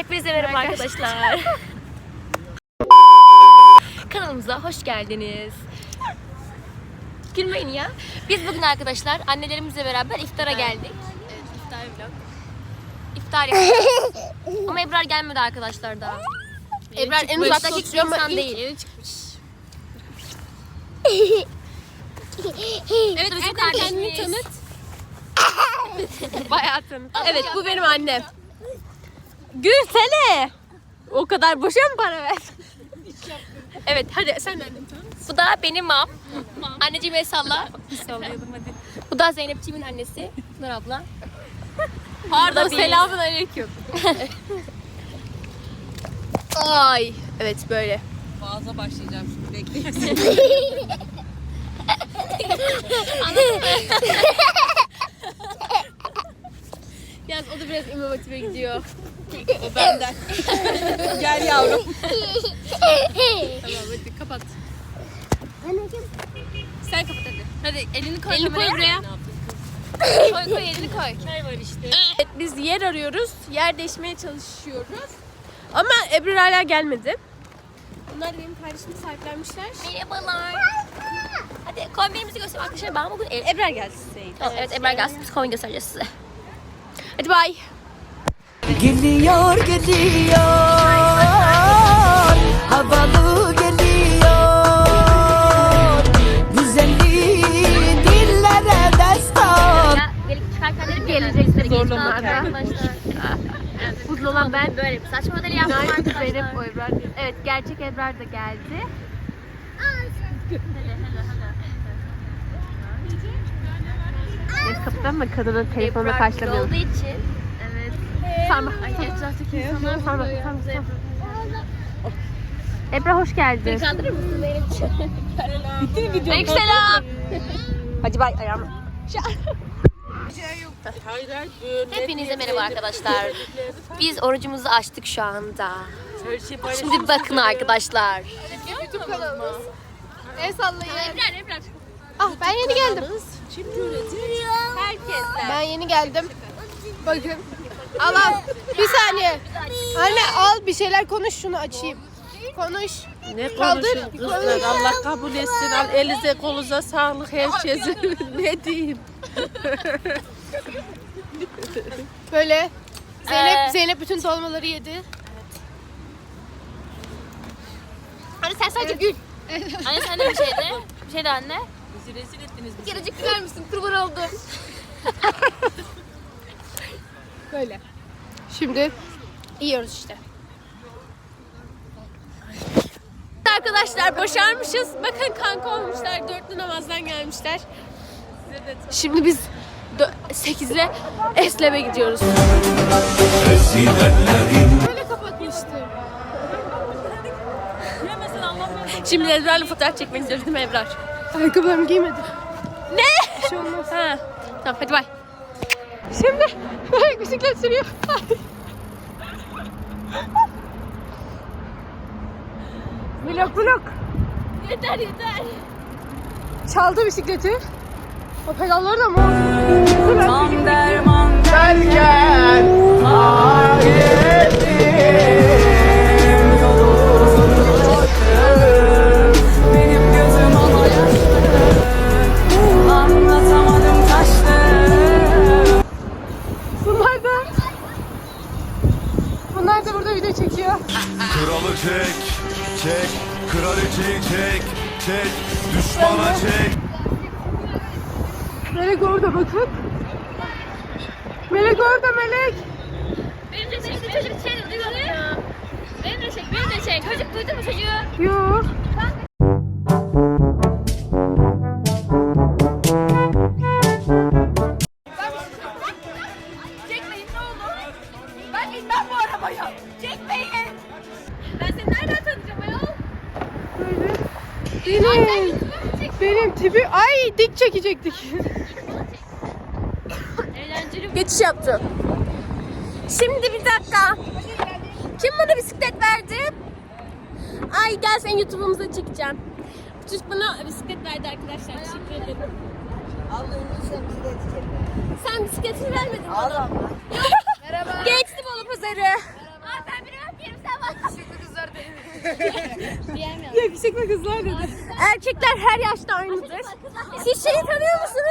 Hepinize merhaba arkadaşlar. Kanalımıza hoş geldiniz. Gülmeyin ya. Biz bugün arkadaşlar annelerimizle beraber iftara geldik. İftar vlog. İftar yapacağız. Ama Ebrar gelmedi arkadaşlar daha. Ebrar en uzaktaki insan değil. Yeni çıkmış. Evet, bizim kardeşimiz. Bayağı tanıt. Evet, bu benim annem. Gülsene. O kadar boşa mı para ver? Evet, hadi sen annem tanıt. Bu da benim mam. Anneciğim el salla. Sallayalım hadi. Bu da Zeynepciğimin annesi. Nur abla. Pardon biz. selamun aleyküm. Ay. Evet böyle. Boğaza başlayacağım şimdi bekleyin. Yalnız o da biraz İmam gidiyor. O benden. Gel yavrum. Tamam hadi kapat. Sen kapat hadi. Hadi elini koy Elini koy kameraya. buraya. koy koy elini koy. Çay var işte. Evet biz yer arıyoruz. Yer değişmeye çalışıyoruz. Ama Ebru hala gelmedi. Bunlar benim kardeşimi sahiplenmişler. Merhabalar. Hadi kombinimizi göster arkadaşlar. Ben bugün el... Ebrar gelseydi. Tamam, evet Ebrar gelsin. Biz kombin göstereceğiz size. Hadi bay. Geliyor geliyor Havalı geliyor Güzelliği dillere destan çıkarken zorlamalar. Arkadaşlar. Uzun olan ben. Böyle bir saç modeli yaptım arkadaşlar. Zeynep o Ebrar. Evet gerçek Ebrar da geldi. Neyse kapıdan mı kadının telefonla Ebrar karşılamıyorum. olduğu için. Evet. Sarma. Ay etraftaki insanlar sarma. Sarma. sarma. Ebra hoş geldin. Kandırır mısın Zeynepciğim? Bitti mi video? Aleykümselam. Hadi bay ayağım. Hepinize merhaba arkadaşlar. Biz orucumuzu açtık şu anda. Şey. Şimdi bakın arkadaşlar. El sallayın. Ebrar, Ebrar. Ah ben yeni geldim. Şimdi üretiyor. Ben yeni geldim. Bakın. Al al. Bir saniye. Anne al bir şeyler konuş şunu açayım. Konuş. Ne konuşun kızlar Allah kabul etsin. Al elinize kolunuza sağlık herkese. ne diyeyim? Böyle. Zeynep Ee, Zeynep bütün dolmaları yedi. Anne sen sadece gül. anne sen de bir şeydi. Bir şeydi anne. Bizi rezil ettiniz. Bir kerecik güler misin? Kurban oldum. Böyle. Şimdi yiyoruz işte. Arkadaşlar başarmışız. Bakın kanka olmuşlar. Dörtlü namazdan gelmişler. Şimdi biz 8'de Eslem'e gidiyoruz. Böyle kapatmıştım. Şimdi Ebrar'la fotoğraf çekmek istiyoruz değil mi Ebrar? Ayakkabılarımı giymedim. Ne? Bir şey olmaz. Ha. Tamam hadi bay. Şimdi bisiklet sürüyor. vlog vlog. Yeter yeter. Çaldı bisikleti. O pedalları da mı? Tam derman Benim Kralı çek, çek, kraliçeyi çek, çek, düşmana çek. Melek orada bakın. Melek orada Melek. Benim de çek. Şey duymadı ya. Benim de çek. Benim de çek. Çocuk duydu mu çocuğu? Yok. Benim. Benim tipi ay dik çekecektik. Eğlenceli Geçiş yaptım. Şimdi bir dakika. Kim bana bisiklet verdi? Ay gel sen YouTube'umuza çekeceğim. Çocuk bana bisiklet verdi arkadaşlar. Teşekkür ederim. Sen bisikletini vermedin bana. Merhaba. Geçti Bolu Pazarı. Ben Yakışıklı kızlar dedi. Erkekler her yaşta aynıdır. Siz şeyi tanıyor musunuz?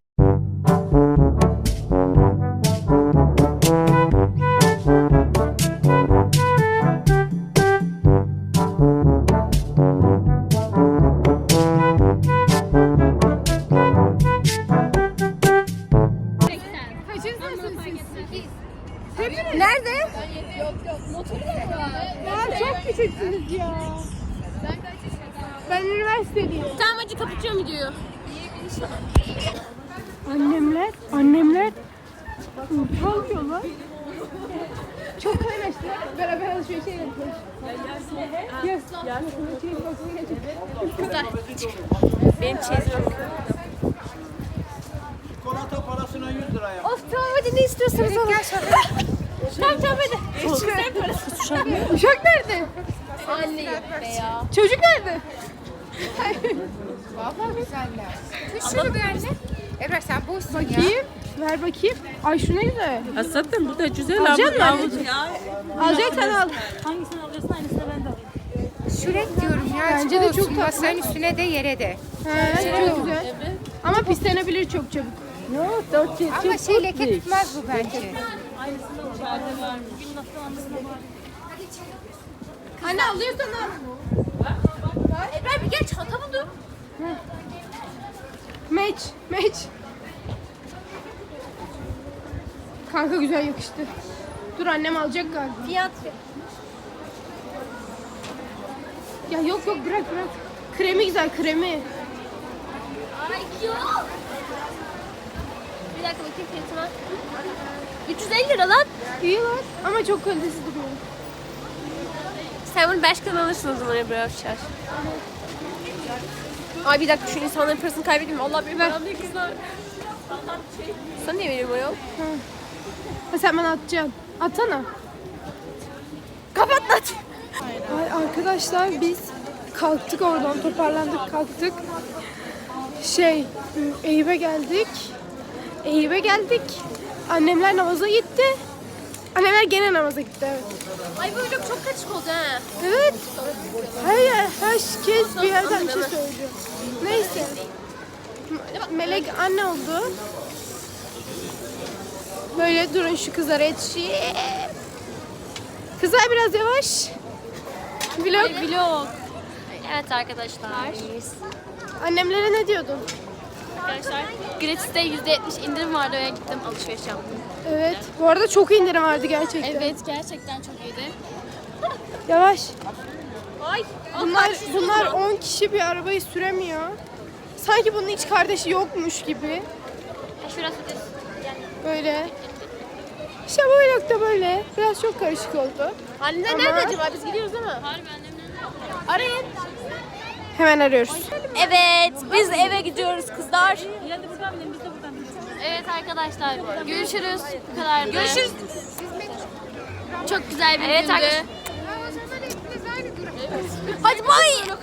Videoyu. Annemler, annemler kalmıyorlar. Çok kaynaştılar. Beraber alışverişe yapıyoruz. Yes. Benim çeyizim. Çikolata parasına 100 lira yap. Of tamam hadi ne istiyorsanız alın. Tamam tamam hadi. Uşak nerede? Anne ya. Çocuk nerede? Bakayım. Ver bakayım. Ay şu ne güzel. Ha, zaten bu da güzel Alacak ama mısın? Alacaksan al. Şurek diyorum ya. Bence de de çok tatlı. Masanın üstüne de yere de. He, çok güzel. Ama pislenebilir çok çabuk. Yok, dört yıl Ama şey leke tutmaz bu bence. Anne alıyorsan al. Ebrar bir gel çanta buldum. Meç, meç. Kanka güzel yakıştı. Dur annem alacak galiba. Fiyat. Ya yok yok bırak bırak. Kremi güzel kremi. Ay yok. Bir dakika bakayım fiyatına. 350 lira lan. İyi lan ama çok kalitesiz duruyor. Sen bunu başkan alırsın o zaman Ebrar Afşar. Ay bir dakika şu insanların parasını kaybedeyim. Allah benim param değil kızlar. Sana niye veriyorum ayol? Ha, sen bana atacaksın. Atsana. Kapat lan. Ay arkadaşlar biz kalktık oradan toparlandık kalktık. Şey Eyüp'e geldik. Eyüp'e geldik. Annemler namaza gitti. Annemler gene namaza gitti evet. Ay bu vlog çok kaçık oldu ha. Evet. Her yer, herkes bir yerden bir şey söylüyor. Neyse. Melek anne oldu. Böyle durun şu kızlara yetişeyim. Kızlar biraz yavaş. Vlog. Vlog. Evet arkadaşlar. Annemlere ne diyordun? Arkadaşlar gratis'te %70 indirim vardı oraya gittim alışveriş yaptım. Evet. Bu arada çok indirim vardı gerçekten. Evet gerçekten çok iyiydi. Yavaş. Ay. Bunlar bunlar 10 kişi bir arabayı süremiyor. Sanki bunun hiç kardeşi yokmuş gibi. Şurası düz. Böyle. İşte bu vlog da böyle. Biraz çok karışık oldu. Annemler Ama- nerede acaba? Biz gidiyoruz değil mi? Harbi annemler Arayın. Hemen arıyoruz. Evet, biz eve gidiyoruz kızlar. Evet arkadaşlar, görüşürüz. Bu kadar. Görüşürüz. Çok güzel bir Evet gündü. Hadi bay.